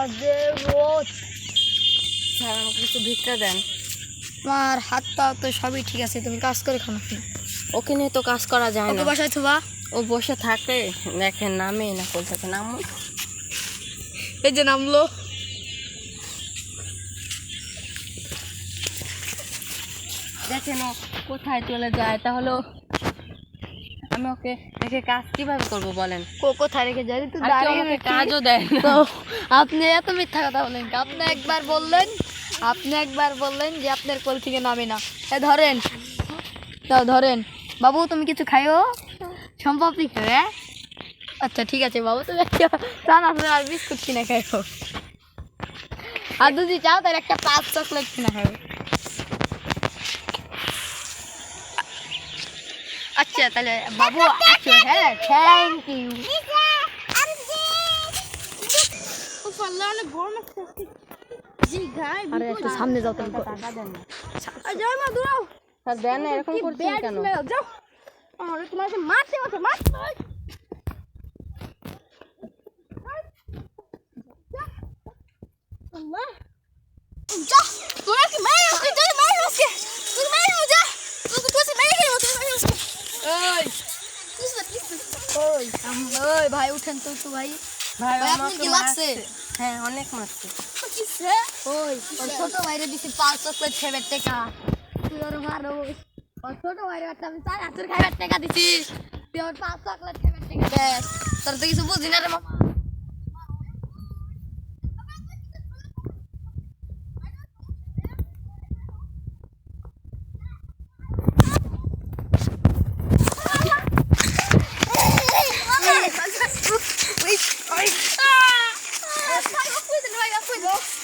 আরে রোজ। স্যার আমাকে কিছু ভিক্ষা দেন। তোমার হাত পা তো সবই ঠিক আছে তুমি কাজ করে খাও না। ওকে নিয়ে তো কাজ করা যায় না। বাসায় থোবা। ও বসে থাকে দেখেন নামে না কোল থেকে নাম এই যে নামলো। দেখেন ও কোথায় চলে যায় তাহলে আমি ওকে দেখে কাজ কীভাবে করব বলেন? কো কোথায় রেখে যাই তো দাঁড়িয়ে কাজও দেয় তো আপনি এত মিথ্যা কথা বলেন আপনি একবার বললেন আপনি একবার বললেন যে আপনার কোল থেকে নামে না। এ ধরেন দাও ধরেন বাবু তুমি কিছু খাইও? সম্পত্তি খাবে? হ্যাঁ? আচ্ছা ঠিক আছে বাবু তুমি চান আসলে আর বিস্কুট কিনে খাইও। আর যদি চাও তাহলে একটা পাঁচ চকলেট কিনে খাবে। আচ্ছা তাহলে বাবু আচ্ছা হ্যাঁ থ্যাংক ইউ আরে একটু সামনে যাও তুমি। টাকা দেন না যাও মা দৌড়াও স্যার দেন এরকম করছেন কেন? যাও। আমার তোমার মারতে মারতে মারতে যা তোরা কি মার তুই মার ওকে তুই মার ও যা তুই তুই সে মার খেলো তুই মার ওকে ওই ওই ওই ভাই উঠেন তো একটু ভাই। ভাই আমাকে কি লাগছে? হ্যাঁ অনেক মারছে। ওই ওর ছোট ভাইরে দিছি পাঁচ চকলেট খাইবার টাকা। তুই ওর মারো ছোট ভাইরে আমি চার হাতের খাইবার টাকা দিছি। তুই ওর পাঁচ চকলেট খাইবার টাকা দেস তোর তো কিছু বুঝি না রে মামা।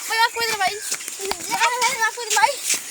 Vai lá, coisa, vai. Vai, vai, vai, vai.